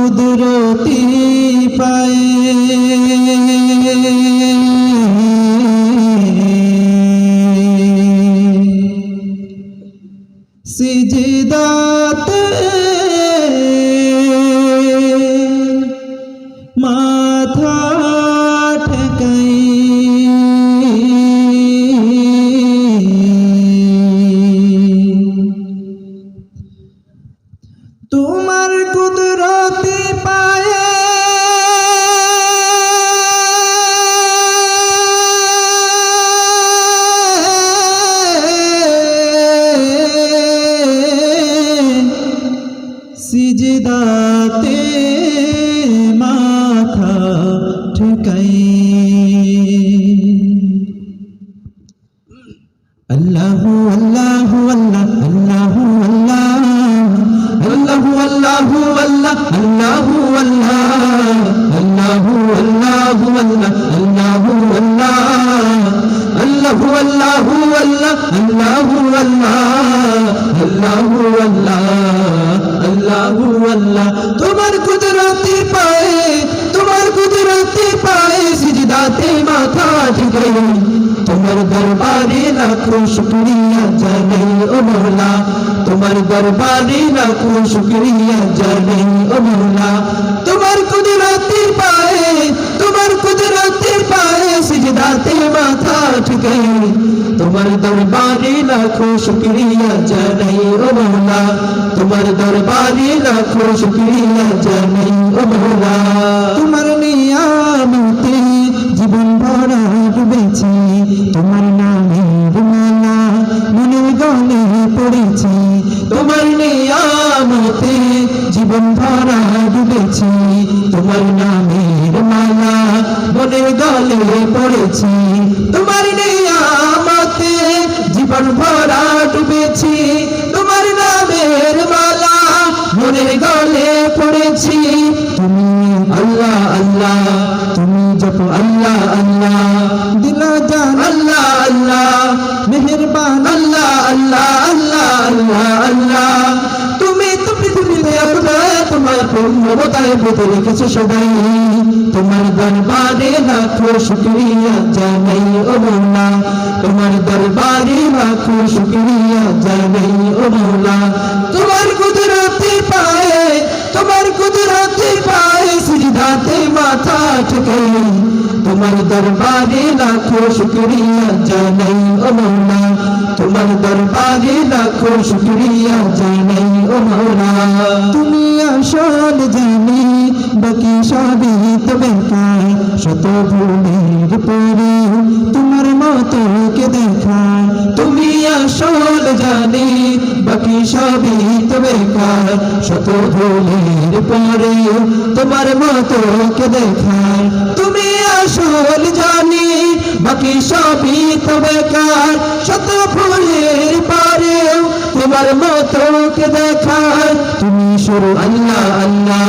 কুদরতি পায়ে সিজদাতে মাথা সিজদাতে মাথা ঠেকাই। আল্লাহু আল্লাহু আল্লাহ আল্লাহু আল্লাহ, আল্লাহু আল্লাহু আল্লাহ আল্লাহু আল্লাহ, আল্লাহু আল্লাহু আল্লাহ আল্লাহু আল্লাহ, আল্লাহু আল্লাহু আল্লাহ, আল্লাহু আল্লাহ আল্লাহু। তোমার কুদরতি পায়ে, তোমার কুদরতি পায়ে সিজদাতে মাথা ঠেকাই তোমার দরবারে লাখো শুকরিয়া জানাই ও মৌলা। তোমার দরবারে লাখো শুকরিয়া জানাই ও মৌলা। তোমার কুদরতি পায়ে, তোমার কুদরতি পায়ে সিজদাতে মাথা তোমার দরবারে লাখো শুকরিয়া জানাই ও মৌলা। তোমার দরবারে লাখো শুকরিয়া জানাই ও মৌলা। তোমার নিয়ামতে জীবন ভরা ডুবেছি তোমার নামের মালা মনের গলে পড়েছি। তোমার নিয়ামতে জীবন ভরা ডুবেছি তোমার নামের মালা মনের গলে পড়েছি। পড়েছি তুমি আল্লাহ আল্লাহ। তুমি জপ আল্লাহ আল্লাহ। দিলা জান আল্লাহ আল্লাহ। মেহেরবান আল্লাহ আল্লাহ আল্লাহ আল্লাহ আল্লাহ। তুমি তো পৃথিবীতে আপনার তোমার পূর্ণতায় পেতে রেখেছো সবাই। তোমার দরবারে লাখো শুক্রিয়া জানাই, ও তোমার দরবারে লাখো শুক্রিয়া কুদরতি পায়ে সিজদাতে মাথা তোমার দরবারে লাখো শুক্রিয়া জানাই ও মৌলা তোমার দরবারে লাখো শুক্রিয়া জানাই ও তুমি আসল জানি বাকি সবই তো শত ভুলের পরে তোমার মতো কে দেখা তুমি আসল জানি, বাকি সবই তো বেকার। শত ভুলের পরে তোমার মতো কে দেখা তুমি আসল জানি, বাকি সবই তো বেকার। শত ভুলের পরে তোমার মতো কে দেখার। তুমি শুরু আল্লাহ আল্লাহ।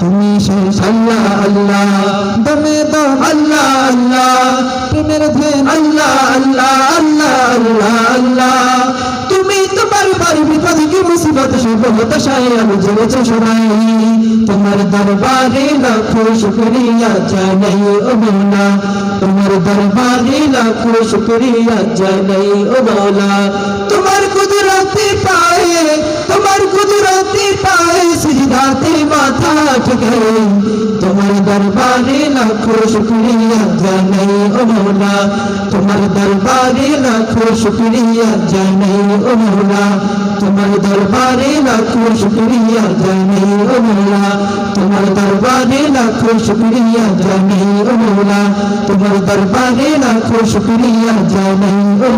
তুমি শেষ আল্লাহ আল্লাহ। দমে দম, আল্লাহ আল্লাহ। প্রেমের আল্লাহ আল্লাহ কি মুসিবত সব হতাশায় আমি জেনেছি সবাই। তোমার দরবারে লাখো শুক্রিয়া জানাই ও মৌলা। তোমার দরবারে লাখো শুকরিয়া জানাই ও মৌলা। তোমার ঠেকাই তোমার দরবারে লাখো শুকরিয়া জানাই ও মৌলা তোমার দরবারে লাখো শুকরিয়া জানাই ও মৌলা তোমার দরবারে লাখো শুকরিয়া জানাই ও মৌলা তোমার দরবারে লাখো শুকরিয়া জানাই ও মৌলা তোমার দরবারে লাখো শুকরিয়া জানাই ও